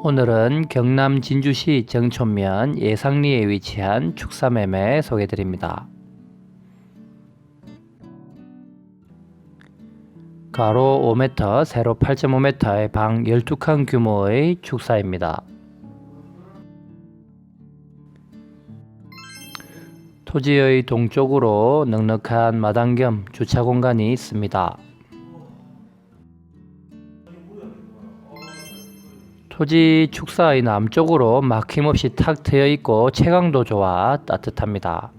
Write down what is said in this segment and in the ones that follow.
오늘은 경남 진주시 정촌면 예상리에 위치한 축사매매 소개드립니다. 가로 5m, 세로 8.5m의 방 12칸 규모의 축사입니다. 토지의 동쪽으로 넉넉한 마당 겸 주차 공간이 있습니다. 토지 축사의 남쪽으로 막힘없이 탁 트여 있고 채광도 좋아 따뜻합니다.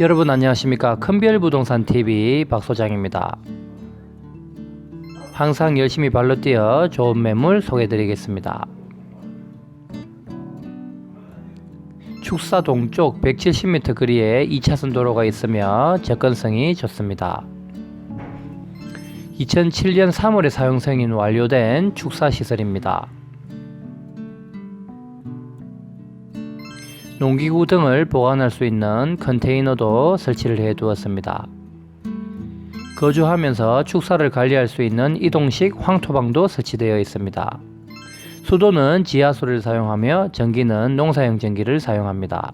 여러분 안녕하십니까 큰별 부동산 TV 박 소장입니다. 항상 열심히 발로 뛰어 좋은 매물 소개드리겠습니다. 축사 동쪽 170m 거리에 2차선 도로가 있으며 접근성이 좋습니다. 2007년 3월에 사용 승인 완료된 축사 시설입니다. 농기구 등을 보관할 수 있는 컨테이너도 설치를 해 두었습니다. 거주하면서 축사를 관리할 수 있는 이동식 황토방도 설치되어 있습니다. 수도는 지하수를 사용하며 전기는 농사용 전기를 사용합니다.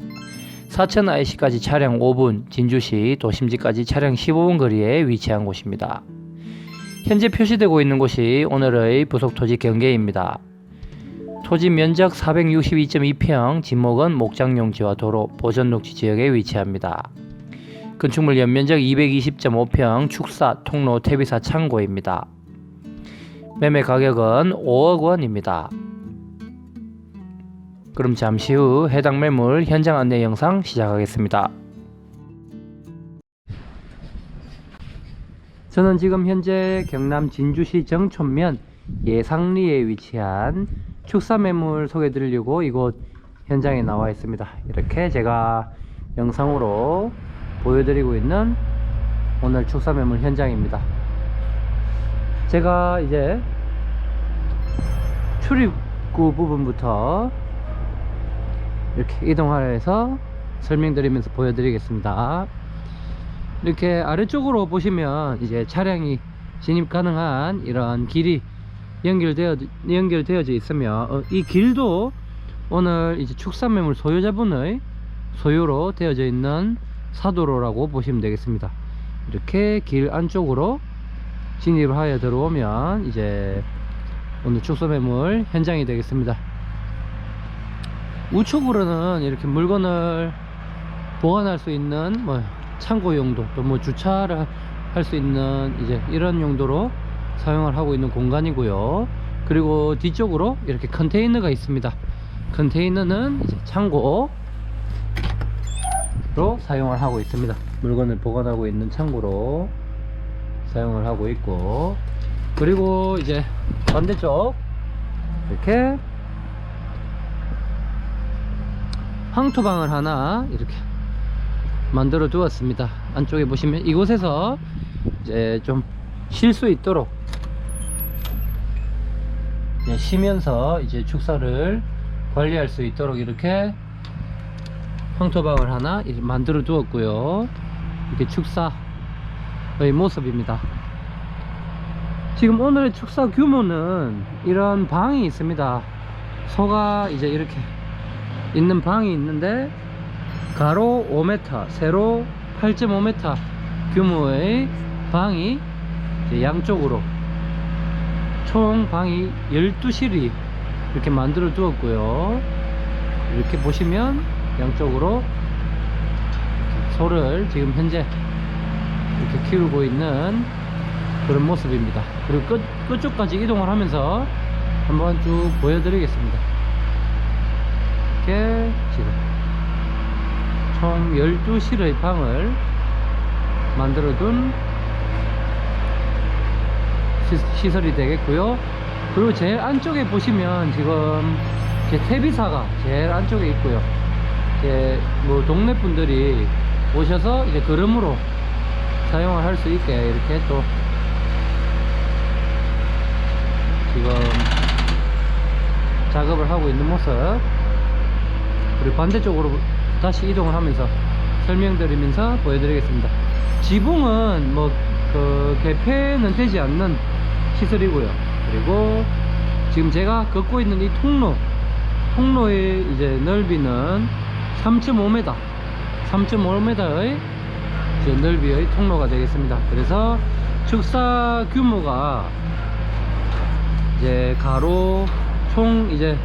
사천 IC까지 차량 5분, 진주시 도심지까지 차량 15분 거리에 위치한 곳입니다. 현재 표시되고 있는 곳이 오늘의 부속 토지 경계입니다. 토지 면적 462.2평, 진목은 목장용지와 도로, 보전녹지 지역에 위치합니다. 건축물 연면적 220.5평, 축사, 통로, 퇴비사, 창고입니다. 매매 가격은 5억 원입니다. 그럼 잠시 후 해당 매물 현장 안내 영상 시작하겠습니다. 저는 지금 현재 경남 진주시 정촌면 예상리에 위치한 축사 매물 소개 드리려고 이곳 현장에 나와 있습니다. 이렇게 제가 영상으로 보여드리고 있는 오늘 축사 매물 현장입니다. 제가 이제 출입구 부분부터 이렇게 이동하여서 설명드리면서 보여드리겠습니다. 이렇게 아래쪽으로 보시면 이제 차량이 진입 가능한 이런 길이 연결되어 연결되어져 있으며 어, 이 길도 오늘 이제 축산매물 소유자분의 소유로 되어져 있는 사도로라고 보시면 되겠습니다. 이렇게 길 안쪽으로 진입을 하여 들어오면 이제 오늘 축소매물 현장이 되겠습니다. 우측으로는 이렇게 물건을 보관할 수 있는 뭐 창고 용도 또 뭐 주차를 할 수 있는 이제 이런 용도로 사용을 하고 있는 공간이고요. 그리고 뒤쪽으로 이렇게 컨테이너가 있습니다. 컨테이너는 이제 창고로 사용을 하고 있습니다. 물건을 보관하고 있는 창고로 사용을 하고 있고. 그리고 이제 반대쪽 이렇게 황토방을 하나 이렇게 만들어 두었습니다. 안쪽에 보시면 이곳에서 이제 좀 쉴 수 있도록 이제 쉬면서 이제 축사를 관리할 수 있도록 이렇게 황토방을 하나 만들어 두었고요. 이렇게 축사의 모습입니다. 지금 오늘의 축사 규모는 이런 방이 있습니다. 소가 이제 이렇게 있는 방이 있는데 가로 5m, 세로 8.5m 규모의 방이 양쪽으로 총 방이 12실이 이렇게 만들어 두었고요. 이렇게 보시면 양쪽으로 소를 지금 현재 이렇게 키우고 있는 그런 모습입니다. 그리고 끝, 끝쪽까지 이동을 하면서 한번 쭉 보여드리겠습니다 이렇게 지금 총 12실의 방을 만들어 둔 시, 설이 되겠고요. 그리고 제일 안쪽에 보시면 지금 제 퇴비사가 제일 안쪽에 있고요. 이제 뭐 동네 분들이 오셔서 이제 그름으로 사용을 할 수 있게 이렇게 또 지금 작업을 하고 있는 모습. 그리고 반대쪽으로 다시 이동을 하면서 설명드리면서 보여드리겠습니다. 지붕은 뭐 그 개폐는 되지 않는 시설이고요. 그리고 지금 제가 걷고 있는 이 통로 통로의 이제 넓이는 3.5m 3.5m의 이제 넓이의 통로가 되겠습니다. 그래서 축사 규모가 이제 가로 총 이제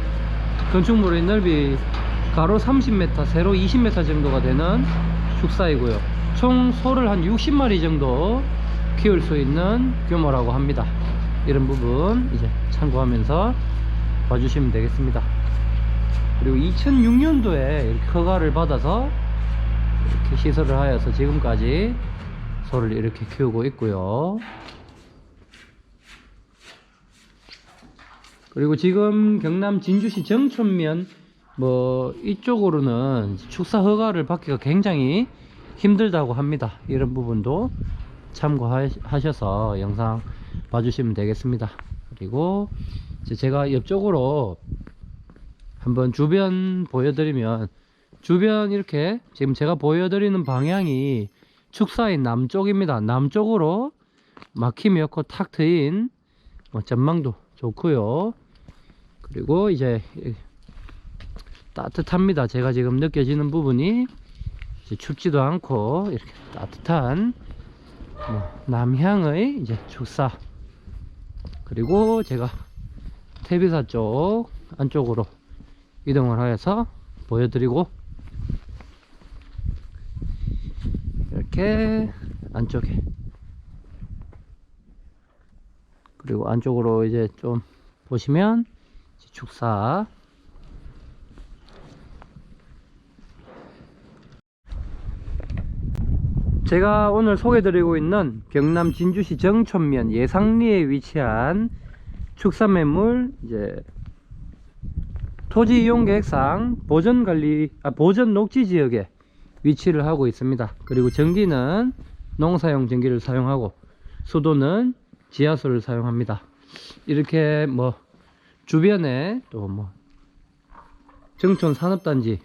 건축물의 넓이 가로 30m 세로 20m 정도가 되는 축사이고요. 총 소를 한 60마리 정도 키울 수 있는 규모라고 합니다. 이런 부분 이제 참고하면서 봐주시면 되겠습니다. 그리고 2006년도에 이렇게 허가를 받아서 이렇게 시설을 하여서 지금까지 소를 이렇게 키우고 있고요. 그리고 지금 경남 진주시 정천면 뭐 이쪽으로는 축사 허가를 받기가 굉장히 힘들다고 합니다. 이런 부분도 참고하셔서 영상 봐주시면 되겠습니다. 그리고 제가 옆쪽으로 한번 주변 보여드리면 주변 이렇게 지금 제가 보여드리는 방향이 축사의 남쪽입니다. 남쪽으로 막힘이 없고 탁 트인 어, 전망도 좋고요. 그리고 이제 따뜻합니다. 제가 지금 느껴지는 부분이 춥지도 않고 이렇게 따뜻한 뭐 남향의 이제 축사. 그리고 제가 태비사 쪽 안쪽으로 이동을 하여서 보여드리고 이렇게 안쪽에. 그리고 안쪽으로 이제 좀 보시면 축사 제가 오늘 소개드리고 있는 경남 진주시 정천면 예상리에 위치한 축산매물 이제 토지 이용 계획상 보전 관리 아, 보전 녹지 지역에 위치를 하고 있습니다. 그리고 전기는 농사용 전기를 사용하고 수도는 지하수를 사용합니다. 이렇게 뭐 주변에 또 뭐 정촌 산업단지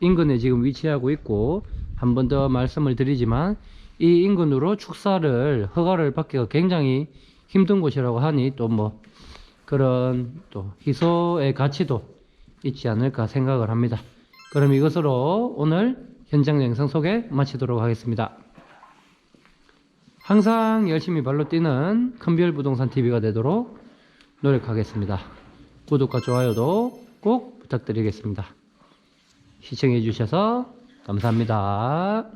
인근에 지금 위치하고 있고 한 번 더 말씀을 드리지만 이 인근으로 축사를 허가를 받기가 굉장히 힘든 곳이라고 하니 또 뭐 그런 또 희소의 가치도 있지 않을까 생각을 합니다. 그럼 이것으로 오늘 현장 영상 소개 마치도록 하겠습니다. 항상 열심히 발로 뛰는 큰별 부동산 TV가 되도록 노력하겠습니다. 구독과 좋아요도 꼭 부탁드리겠습니다. 시청해 주셔서 감사합니다.